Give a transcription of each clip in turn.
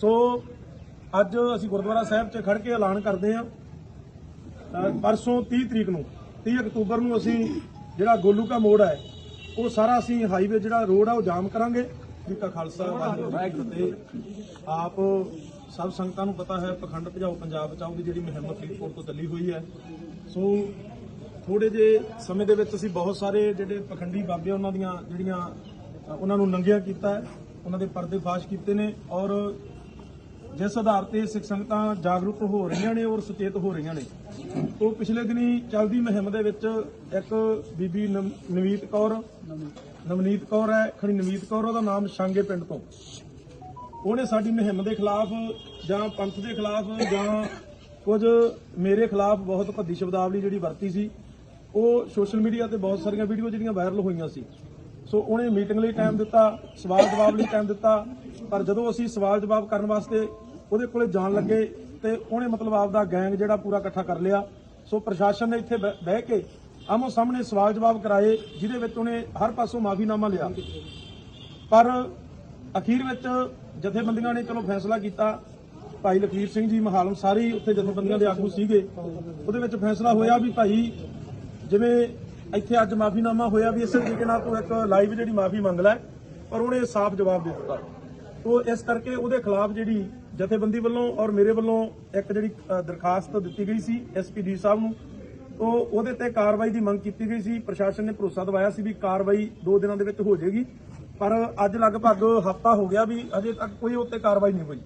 ਸੋ ਅੱਜ ਅਸੀਂ ਗੁਰਦੁਆਰਾ ਸਾਹਿਬ 'ਚ ਖੜ ਕੇ ਐਲਾਨ ਕਰਦੇ ਹਾਂ। ਪਰਸੋਂ 30 ਤਰੀਕ ਨੂੰ 30 ਅਕਤੂਬਰ ਨੂੰ ਅਸੀਂ ਜਿਹੜਾ ਗੋਲੂ ਕਾ ਮੋੜ ਹੈ, ਉਹ ਸਾਰਾ ਅਸੀਂ ਹਾਈਵੇ ਜਿਹੜਾ ਰੋਡ ਆ, ਉਹ ਜਾਮ ਕਰਾਂਗੇ। ਜੀ ਕਾ ਖਾਲਸਾ, ਵਾਹਿਗੁਰੂ ਜੀ ਆਪ ਸਭ ਸੰਗਤਾਂ ਨੂੰ ਪਤਾ ਹੈ, ਪਖੰਡ ਭਜਾਓ ਪੰਜਾਬ ਬਚਾਓ ਦੀ ਜਿਹੜੀ ਮੁਹਿੰਮ ਫਰੀਦਕੋਟ ਤੋਂ ਚੱਲੀ ਹੋਈ ਹੈ। ਸੋ ਥੋੜੇ ਜੇ ਸਮੇਂ ਦੇ ਵਿੱਚ ਅਸੀਂ ਬਹੁਤ ਸਾਰੇ ਜਿਹੜੇ ਪਖੰਡੀ ਬਾਬੇ ਉਹਨਾਂ ਦੀਆਂ ਜਿਹੜੀਆਂ, ਉਹਨਾਂ ਨੂੰ ਨੰਗਿਆ ਕੀਤਾ ਹੈ, ਉਹਨਾਂ ਦੇ ਪਰਦੇ ਫਾਸ਼ ਕੀਤੇ ਨੇ ਔਰ ਜਿਸ ਆਧਾਰ ਤੇ ਸਿੱਖ ਸੰਗਤਾਂ ਜਾਗਰੂਕ ਹੋ ਰਹੀਆਂ ਨੇ ਔਰ ਸੁਚੇਤ ਹੋ ਰਹੀਆਂ ਨੇ। ਤੋਂ ਪਿਛਲੇ ਦਿਨੀ ਚੱਲਦੀ ਮੁਹਿੰਮ ਦੇ ਵਿੱਚ ਇੱਕ ਬੀਬੀ ਨਵ- ਨਵਨੀਤ ਕੌਰ ਨਵਨੀਤ ਕੌਰ ਹੈ ਖਣੀ ਨਵਨੀਤ ਕੌਰ, ਉਹਦਾ ਨਾਮ ਸ਼ਾਂਗੇ ਪਿੰਡ ਤੋਂ। ਉਹਨੇ ਸਾਡੀ ਮੁਹਿੰਮ ਦੇ ਖਿਲਾਫ ਜਾਂ ਪੰਥ ਦੇ ਖਿਲਾਫ ਜਾਂ ਕੁਝ ਮੇਰੇ ਖਿਲਾਫ ਬਹੁਤ ਭੱਦੀ ਸ਼ਬਦਾਵਲੀ ਜਿਹੜੀ ਵਰਤੀ ਸੀ, ਉਹ ਸੋਸ਼ਲ ਮੀਡੀਆ ਤੇ ਬਹੁਤ ਸਾਰੀਆਂ ਵੀਡੀਓ ਜਿਹੜੀਆਂ ਵਾਇਰਲ ਹੋਈਆਂ ਸੀ। ਸੋ ਉਹਨੇ ਮੀਟਿੰਗ ਲਈ ਟਾਈਮ ਦਿੱਤਾ ਸਵਾਲ ਜਵਾਬ ਲਈ ਟਾਈਮ ਦਿੱਤਾ, ਪਰ ਜਦੋਂ ਅਸੀਂ ਸਵਾਲ ਜਵਾਬ ਕਰਨ ਵਾਸਤੇ ਉਹਦੇ ਕੋਲੇ ਜਾਣ ਲੱਗੇ ਤੇ ਉਹਨੇ ਮਤਲਬ ਆਪਦਾ ਗੈਂਗ ਜਿਹੜਾ ਪੂਰਾ ਇਕੱਠਾ ਕਰ ਲਿਆ। ਸੋ ਪ੍ਰਸ਼ਾਸਨ ਨੇ ਇੱਥੇ ਬਹਿ ਕੇ ਆਮੋ ਸਾਹਮਣੇ ਸਵਾਲ ਜਵਾਬ ਕਰਾਏ, ਜਿਹਦੇ ਵਿੱਚ ਉਹਨੇ ਹਰ ਪਾਸੋਂ ਮਾਫੀਨਾਮਾ ਲਿਆ। ਪਰ ਅਖੀਰ ਵਿੱਚ ਜਥੇਬੰਦੀਆਂ ਨੇ ਚਲੋ ਫੈਸਲਾ ਕੀਤਾ। ਭਾਈ ਲਖਵੀਰ ਸਿੰਘ ਜੀ, ਮਹਾਲਮ ਸਾਰੇ ਉੱਥੇ ਜਥੇਬੰਦੀਆਂ ਦੇ ਆਗੂ ਸੀਗੇ। ਉਹਦੇ ਵਿੱਚ ਫੈਸਲਾ ਹੋਇਆ ਵੀ ਭਾਈ ਜਿਵੇਂ ਇੱਥੇ ਅੱਜ ਮਾਫੀਨਾਮਾ ਹੋਇਆ ਵੀ ਇਸੇ ਤਰੀਕੇ ਨਾਲ ਤੂੰ ਇੱਕ ਲਾਈਵ ਜਿਹੜੀ ਮਾਫੀ ਮੰਗ ਲੈ, ਪਰ ਉਹਨੇ ਸਾਫ਼ ਜਵਾਬ ਦੇ ਦਿੱਤਾ। ਤੋ ਇਸ ਕਰਕੇ ਉਹਦੇ ਖਿਲਾਫ ਜਿਹੜੀ ਜਥੇਬੰਦੀ ਵੱਲੋਂ ਔਰ ਮੇਰੇ ਵੱਲੋਂ ਇੱਕ ਜਿਹੜੀ ਦਰਖਾਸਤ ਦਿੱਤੀ ਗਈ ਸੀ ਐਸਪੀਡੀ ਸਾਹਿਬ ਨੂੰ, ਤੋ ਉਹਦੇ ਤੇ ਕਾਰਵਾਈ ਦੀ ਮੰਗ ਕੀਤੀ ਗਈ ਸੀ। ਪ੍ਰਸ਼ਾਸਨ ਨੇ ਭਰੋਸਾ ਦਿਵਾਇਆ ਸੀ ਵੀ ਕਾਰਵਾਈ 2 ਦਿਨਾਂ ਦੇ ਵਿੱਚ ਹੋ ਜਾਏਗੀ। ਪਰ ਅੱਜ ਲਗਭਗ ਹਫਤਾ ਹੋ ਗਿਆ ਵੀ ਅਜੇ ਤੱਕ ਕੋਈ ਉੱਤੇ ਕਾਰਵਾਈ ਨਹੀਂ ਹੋਈ।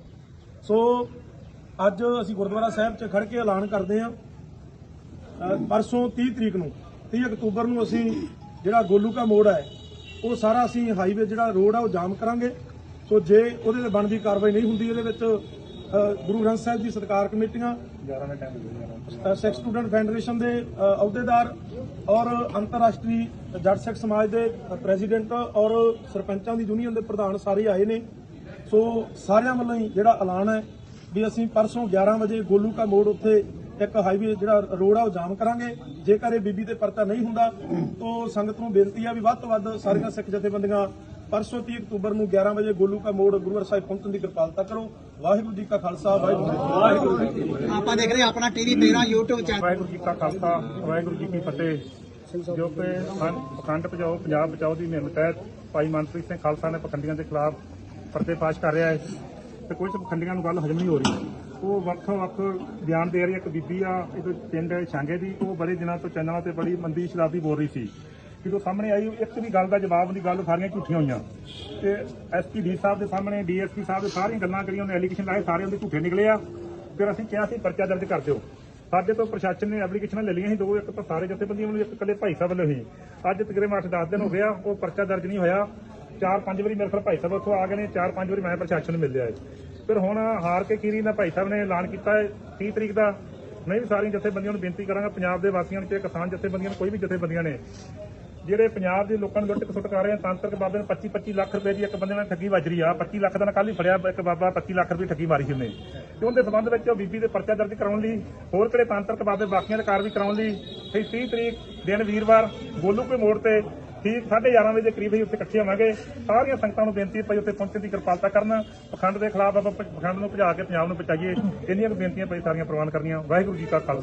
ਸੋ ਅੱਜ ਅਸੀਂ ਗੁਰਦੁਆਰਾ ਸਾਹਿਬ 'ਚ ਖੜ ਕੇ ਐਲਾਨ ਕਰਦੇ ਹਾਂ। ਪਰਸੋਂ 30 ਤਰੀਕ ਨੂੰ 30 ਅਕਤੂਬਰ ਨੂੰ ਅਸੀਂ ਜਿਹੜਾ ਗੋਲੂ ਕਾ ਮੋੜ ਹੈ, ਉਹ ਸਾਰਾ ਅਸੀਂ ਹਾਈਵੇ ਜਿਹੜਾ ਰੋਡ ਆ ਉਹ ਜਾਮ ਕਰਾਂਗੇ। ਸੋ ਜੇ ਉਹਦੇ ਤੇ ਬਣਦੀ ਕਾਰਵਾਈ ਨਹੀਂ ਹੁੰਦੀ ਇਹਦੇ ਵਿੱਚ ਗੁਰੂ ਗ੍ਰੰਥ ਸਾਹਿਬ ਦੀ ਸਤਕਾਰ ਕਮੇਟੀਆਂ 11 ਦਾ ਟਾਈਮ ਸਿੱਖ ਸਟੂਡੈਂਟ ਫੈਡਰੇਸ਼ਨ ਦੇ ਅਹੁਦੇਦਾਰ ਔਰ ਅੰਤਰਰਾਸ਼ਟਰੀ ਜੱਟ ਸਿੱਖ ਸਮਾਜ ਦੇ ਪ੍ਰੈਜ਼ੀਡੈਂਟ ਔਰ ਸਰਪੰਚਾਂ ਦੀ ਯੂਨੀਅਨ ਦੇ ਪ੍ਰਧਾਨ ਸਾਰੇ ਆਏ ਨੇ। ਸੋ ਸਾਰਿਆਂ ਵੱਲੋਂ ਹੀ ਜਿਹੜਾ ਐਲਾਨ ਹੈ ਵੀ ਅਸੀਂ ਪਰਸੋਂ 11 ਵਜੇ ਗੋਲੂ ਕਾ ਮੋੜ ਉੱਥੇ ਇੱਕ ਹਾਈਵੇ ਜਿਹੜਾ ਰੋਡ ਆ ਉਹ ਜਾਮ ਕਰਾਂਗੇ। ਜੇਕਰ ਇਹ ਬੀਬੀ ਤੇ ਪਰਚਾ ਨਹੀਂ ਹੁੰਦਾ ਤਾਂ ਸੰਗਤ ਨੂੰ ਬੇਨਤੀ ਆ ਵੀ ਵੱਧ ਤੋਂ ਵੱਧ ਸਾਰੀਆਂ ਸਿੱਖ ਜਥੇਬੰਦੀਆਂ ਪਰਸੋਂ 30 ਅਕਤੂਬਰ ਨੂੰ 11 ਵਜੇ ਗੋਲੂ ਕਾ ਮੋੜ ਗੁਰੂਵਾਰ ਸਾਹਿਬ ਪਹੁੰਚਣ ਦੀ ਕਿਰਪਾਲਤਾ ਕਰੋ। ਵਾਹਿਗੁਰੂ ਜੀ ਕਾ ਖਾਲਸਾ ਵਾਹਿਗੁਰੂ ਜੀ ਕੀ ਫਤਿਹ। ਆਪਾਂ ਦੇਖ ਰਹੇ ਆਪਣਾ TV 13 YouTube channel. Waheguru ji ਕਾ ਖਾਲਸਾ ਵਾਹਿਗੁਰੂ ਜੀ ਕੀ ਫਤਿਹ। ਜੋ ਕਿ ਪਖੰਡ ਪਜਾਓ ਪੰਜਾਬ ਬਚਾਓ ਦੀ ਮੁਹਿੰਮ ਤਹਿਤ ਭਾਈ ਮਨਪ੍ਰੀਤ ਸਿੰਘ ਖਾਲਸਾ ਨੇ ਪਖੰਡੀਆਂ ਦੇ ਖਿਲਾਫ ਪਰਦੇ ਪਾਸ਼ ਕਰ ਰਿਹਾ ਹੈ। ਤੇ ਕੁਝ ਪਖੰਡੀਆਂ ਨੂੰ ਗੱਲ ਹਜਮ ਨਹੀਂ ਹੋ ਰਹੀ। ਉਹ ਵੱਖੋ ਵੱਖ ਬਿਆਨ ਦੇ ਰਹੀ। ਇੱਕ ਬੀਬੀ ਆ ਇਹਦੇ ਪਿੰਡ ਛਾਂਗੇ ਦੀ। ਉਹ ਬੜੇ ਦਿਨਾਂ ਤੋਂ ਚੈਨਲਾਂ ਤੇ ਬੜੀ ਮੰਦੀ ਸ਼ਰਾਬੀ ਬੋਲ ਰਹੀ ਸੀ। ਜਦੋਂ ਸਾਹਮਣੇ ਆਈ, ਇੱਕ ਵੀ ਗੱਲ ਦਾ ਜਵਾਬ ਦੀ ਗੱਲ ਸਾਰੀਆਂ ਝੂਠੀਆਂ ਹੋਈਆਂ। ਤੇ ਐਸਪੀ ਡੀ ਸਾਹਿਬ ਦੇ ਸਾਹਮਣੇ ਡੀਐਸਪੀ ਸਾਹਿਬ ਦੇ ਸਾਰੀਆਂ ਗੱਲਾਂ ਕਰੀਆਂ, ਉਹਨੇ ਐਲੀਗੇਸ਼ਨ ਲਾਏ ਸਾਰੇ ਉਹਦੇ ਝੂਠੇ ਨਿਕਲੇ ਆ ਫਿਰ ਅਸੀਂ ਕਿਹਾ ਸੀ, ਪਰਚਾ ਦਰਜ ਕਰ ਦਿਓ। ਸਾਡੇ ਤੋਂ ਪ੍ਰਸ਼ਾਸਨ ਨੇ ਐਪਲੀਕੇਸ਼ਨਾਂ ਲੈ ਲਈਆਂ ਸੀ, ਦੋ ਇੱਕ ਤਾਂ ਸਾਰੇ ਜਥੇਬੰਦੀਆਂ ਵੱਲੋਂ, ਇੱਕ ਇਕੱਲੇ ਭਾਈ ਸਾਹਿਬ ਵੱਲੋਂ ਸੀ। ਅੱਜ ਤਕਰੀਬਨ 8-10 ਦਿਨ ਹੋ ਗਿਆ ਉਹ ਪਰਚਾ ਦਰਜ ਨਹੀਂ ਹੋਇਆ। ਚਾਰ ਪੰਜ ਵਾਰੀ ਮੇਰੇ ਕੋਲ ਭਾਈ ਸਾਹਿਬ ਉੱਥੋਂ ਆ ਗਏ ਨੇ, ਚਾਰ ਪੰਜ ਵਾਰੀ ਮੈਂ ਪ੍ਰਸ਼ਾਸਨ ਨੂੰ ਮਿਲਿਆ ਹੈ ਫਿਰ ਹੁਣ ਹਾਰ ਕੇ ਕੀਰੀ ਦਾ ਭਾਈ ਸਾਹਿਬ ਨੇ ਐਲਾਨ ਕੀਤਾ ਹੈ 30 ਤਰੀਕ ਦਾ। ਮੈਂ ਵੀ ਸਾਰੀਆਂ ਜਥੇਬੰਦੀਆਂ ਨੂੰ ਬੇਨਤੀ ਕਰਾਂਗਾ, ਪੰਜਾਬ ਦੇ ਵਾਸੀਆਂ ਨੂੰ ਤੇ ਕਿਸਾਨ ਜਥੇਬੰਦੀਆਂ ਨੂੰ, ਕੋਈ ਵੀ ਜਥੇਬੰਦੀਆਂ ਨੇ। ਜਿਹੜੇ ਪੰਜਾਬ ਦੇ ਲੋਕਾਂ ਨੂੰ ਲੁੱਟ ਖਸੁੱਟ ਕਰ ਰਹੇ ਆ, ਤਾਂਤਰਿਕ ਬਾਬੇ ਨੂੰ 25 25 ਲੱਖ ਰੁਪਏ ਦੀ ਇੱਕ ਬੰਦੇ ਨਾਲ ਠੱਗੀ ਵੱਜ ਰਹੀ ਆ। 25 ਲੱਖ ਦਾ ਨਾ ਕੱਲ ਹੀ ਫੜਿਆ, ਇੱਕ ਬਾਬਾ 25 ਲੱਖ ਰੁਪਏ ਠੱਗੀ ਮਾਰੀ ਸੀ ਉਹਨੇ। ਤੇ ਉਹਦੇ ਸਬੰਧ ਵਿੱਚ ਉਹ ਬੀਬੀ ਦੇ ਪਰਚਾ ਦਰਜ ਕਰਾਉਣ ਲਈ ਹੋਰ ਕਿਹੜੇ ਤਾਂਤਰਿਕ ਬਾਬੇ ਬਾਕੀਆਂ ਦੇ ਕਾਰਵਾਈ ਕਰਾਉਣ ਲਈ ਤੇ 30 ਤਰੀਕ ਦਿਨ ਵੀਰਵਾਰ ਗੋਲੂ ਕੋਈ ਮੋੜ ਤੇ ਠੀਕ 11:30 ਵਜੇ ਦੇ ਕਰੀਬ ਹੀ ਉੱਥੇ ਇਕੱਠੇ ਹੋਵਾਂਗੇ। ਸਾਰੀਆਂ ਸੰਗਤਾਂ ਨੂੰ ਬੇਨਤੀ ਹੈ ਭਾਈ ਉੱਥੇ ਪਹੁੰਚਣ ਦੀ ਕਿਰਪਾਲਤਾ ਕਰਨ। ਪਖੰਡ ਦੇ ਖਿਲਾਫ ਆਪਾਂ ਪਖੰਡ ਨੂੰ ਭਜਾ ਕੇ ਪੰਜਾਬ ਨੂੰ ਬਚਾਈਏ ਇੰਨੀਆਂ ਕੁ ਬੇਨਤੀਆਂ ਭਾਈ ਸਾਰੀਆਂ ਪ੍ਰਵਾਨ ਕਰਨੀਆਂ। ਵਾਹਿਗੁਰੂ ਜੀ ਕਾ ਖਾਲਸਾ।